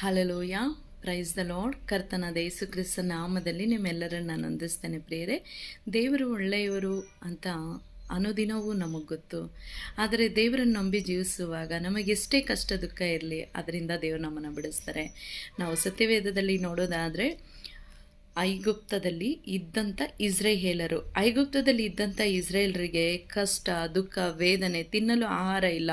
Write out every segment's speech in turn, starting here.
Hallelujah praise the lord ಕರ್ತನಾದ ಯೇಸು ಕ್ರಿಸ್ತ ನಾಮದಲ್ಲಿ ನಿಮ್ಮೆಲ್ಲರನ್ನು ನಾನು ಹೊಂದಿಸ್ತೇನೆ ಪ್ರಿಯರೇ. ದೇವರು ಒಳ್ಳೆಯವರು ಅಂತ ಅನುದಿನವೂ ನಮಗೆ ಗೊತ್ತು. ಆದರೆ ದೇವರನ್ನು ನಂಬಿ ಜೀವಿಸುವಾಗ ನಮಗೆಷ್ಟೇ ಕಷ್ಟ ದುಃಖ ಇರಲಿ, ಅದರಿಂದ ದೇವರು ನಮ್ಮನ್ನು ಬಿಡಿಸ್ತಾರೆ. ನಾವು ಸತ್ಯವೇದದಲ್ಲಿ ನೋಡೋದಾದರೆ ಐಗುಪ್ತದಲ್ಲಿ ಇದ್ದಂಥ ಇಸ್ರೇಹೇಲರು. ಐಗುಪ್ತದಲ್ಲಿ ಇದ್ದಂಥ ಇಸ್ರೇಲರಿಗೆ ಕಷ್ಟ, ದುಃಖ, ವೇದನೆ, ತಿನ್ನಲು ಆಹಾರ ಇಲ್ಲ.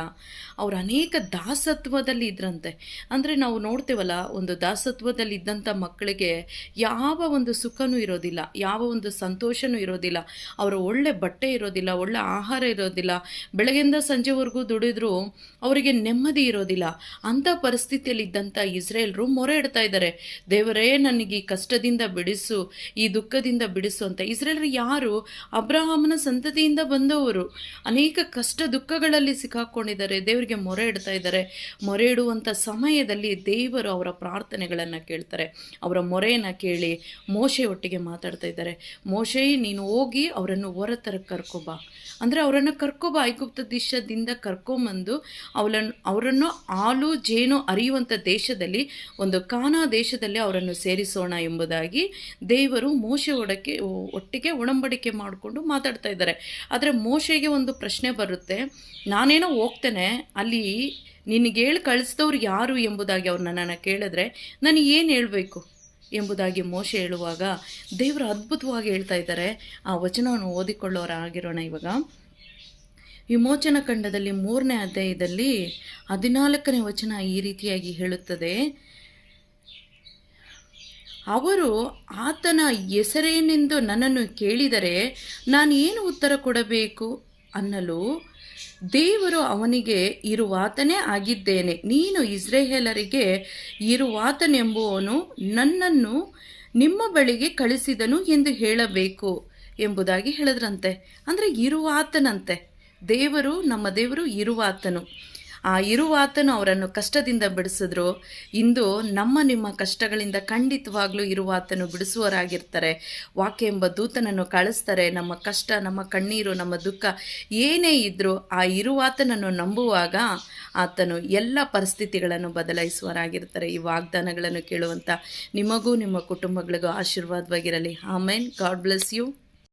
ಅವರು ಅನೇಕ ದಾಸತ್ವದಲ್ಲಿ ಇದ್ರಂತೆ. ಅಂದರೆ ನಾವು ನೋಡ್ತೇವಲ್ಲ, ಒಂದು ದಾಸತ್ವದಲ್ಲಿ ಇದ್ದಂಥ ಮಕ್ಕಳಿಗೆ ಯಾವ ಒಂದು ಸುಖನೂ ಇರೋದಿಲ್ಲ, ಯಾವ ಒಂದು ಸಂತೋಷನೂ ಇರೋದಿಲ್ಲ. ಅವರ ಒಳ್ಳೆ ಬಟ್ಟೆ ಇರೋದಿಲ್ಲ, ಒಳ್ಳೆ ಆಹಾರ ಇರೋದಿಲ್ಲ. ಬೆಳಗ್ಗೆಯಿಂದ ಸಂಜೆವರೆಗೂ ದುಡಿದ್ರು, ಅವರಿಗೆ ನೆಮ್ಮದಿ ಇರೋದಿಲ್ಲ. ಅಂಥ ಪರಿಸ್ಥಿತಿಯಲ್ಲಿ ಇದ್ದಂಥ ಇಸ್ರೇಲರು ಮೊರೆ ಇಡ್ತಾ ಇದ್ದಾರೆ. ದೇವರೇ, ನನಗೆ ಈ ಕಷ್ಟದಿಂದ ಬಿಡಿಸು, ಈ ದುಃಖದಿಂದ ಬಿಡಿಸು ಅಂತ. ಇಸ್ರೇಲರು ಯಾರು? ಅಬ್ರಹಾಮನ ಸಂತತಿಯಿಂದ ಬಂದವರು. ಅನೇಕ ಕಷ್ಟ ದುಃಖಗಳಲ್ಲಿ ಸಿಕ್ಕಾಕೊಂಡಿದ್ದಾರೆ. ದೇವರಿಗೆ ಮೊರೆ ಇಡ್ತಾ ಇದ್ದಾರೆ. ಮೊರೆ ಇಡುವಂಥ ಸಮಯದಲ್ಲಿ ದೇವರು ಅವರ ಪ್ರಾರ್ಥನೆಗಳನ್ನು ಕೇಳ್ತಾರೆ. ಅವರ ಮೊರೆಯನ್ನು ಕೇಳಿ ಮೋಶೆ ಒಟ್ಟಿಗೆ ಮಾತಾಡ್ತಾ ಇದ್ದಾರೆ. ಮೋಶೆ, ನೀನು ಹೋಗಿ ಅವರನ್ನು ಹೊರತರ ಕರ್ಕೊಬಾ ಅಂದರೆ ಅವರನ್ನು ಕರ್ಕೊಬಾ ಐಗುಪ್ತ ದೇಶದಿಂದ ಕರ್ಕೊಂಬಂದು ಅವಳನ್ನು ಅವರನ್ನು ಹಾಲು ಜೇನು ಅರಿಯುವಂಥ ದೇಶದಲ್ಲಿ, ಒಂದು ಕಾನಾ ದೇಶದಲ್ಲಿ ಅವರನ್ನು ಸೇರಿಸೋಣ ಎಂಬುದಾಗಿ ದೇವರು ಮೋಶೆ ಒಡಕ್ಕೆ ಒಟ್ಟಿಗೆ ಒಡಂಬಡಿಕೆ ಮಾಡಿಕೊಂಡು ಮಾತಾಡ್ತಾ ಇದ್ದಾರೆ. ಆದರೆ ಮೋಶೆಗೆ ಒಂದು ಪ್ರಶ್ನೆ ಬರುತ್ತೆ. ನಾನೇನೋ ಹೋಗ್ತೇನೆ, ಅಲ್ಲಿ ನಿನಗೆ ಹೇಳಿ ಕಳಿಸಿದವ್ರು ಯಾರು ಎಂಬುದಾಗಿ ಅವ್ರು ನನ್ನನ್ನು ಕೇಳಿದ್ರೆ, ನಾನು ಏನು ಹೇಳಬೇಕು ಎಂಬುದಾಗಿ ಮೋಶೆ ಹೇಳುವಾಗ, ದೇವರು ಅದ್ಭುತವಾಗಿ ಹೇಳ್ತಾ ಇದ್ದಾರೆ. ಆ ವಚನವನ್ನು ಓದಿಕೊಳ್ಳೋರಾಗಿರೋಣ ಇವಾಗ. ವಿಮೋಚನ ಖಂಡದಲ್ಲಿ ಮೂರನೇ ಅಧ್ಯಾಯದಲ್ಲಿ ಹದಿನಾಲ್ಕನೇ ವಚನ ಈ ರೀತಿಯಾಗಿ ಹೇಳುತ್ತದೆ. ಅವರು ಆತನ ಹೆಸರೇನೆಂದು ನನ್ನನ್ನು ಕೇಳಿದರೆ ನಾನು ಏನು ಉತ್ತರ ಕೊಡಬೇಕು? ಅನ್ನಲು ದೇವರು ಅವನಿಗೆ, ಇರುವಾತನೇ ಆಗಿದ್ದೇನೆ, ನೀನು ಇಸ್ರೇಹೇಲರಿಗೆ ಇರುವಾತನೆಂಬುವನು ನನ್ನನ್ನು ನಿಮ್ಮ ಬಳಿಗೆ ಕಳಿಸಿದನು ಎಂದು ಹೇಳಬೇಕು ಎಂಬುದಾಗಿ ಹೇಳಿದ್ರಂತೆ. ಅಂದರೆ ಇರುವಾತನಂತೆ. ದೇವರು, ನಮ್ಮ ದೇವರು ಇರುವಾತನು. ಆ ಇರುವಾತನು ಅವರನ್ನು ಕಷ್ಟದಿಂದ ಬಿಡಿಸಿದ್ರು. ಇಂದು ನಮ್ಮ ನಿಮ್ಮ ಕಷ್ಟಗಳಿಂದ ಖಂಡಿತವಾಗ್ಲೂ ಇರುವಾತನು ಬಿಡಿಸುವರಾಗಿರ್ತಾರೆ ವಾಕ್ಯ ಎಂಬ ದೂತನನ್ನು ಕಳಿಸ್ತಾರೆ. ನಮ್ಮ ಕಷ್ಟ, ನಮ್ಮ ಕಣ್ಣೀರು, ನಮ್ಮ ದುಃಖ ಏನೇ ಇದ್ದರೂ ಆ ಇರುವಾತನನ್ನು ನಂಬುವಾಗ ಆತನು ಎಲ್ಲ ಪರಿಸ್ಥಿತಿಗಳನ್ನು ಬದಲಾಯಿಸುವರಾಗಿರ್ತಾರೆ ಈ ವಾಗ್ದಾನಗಳನ್ನು ಕೇಳುವಂಥ ನಿಮಗೂ, ನಿಮ್ಮ ಕುಟುಂಬಗಳಿಗೂ ಆಶೀರ್ವಾದವಾಗಿರಲಿ. ಆಮೇನ್. God bless you.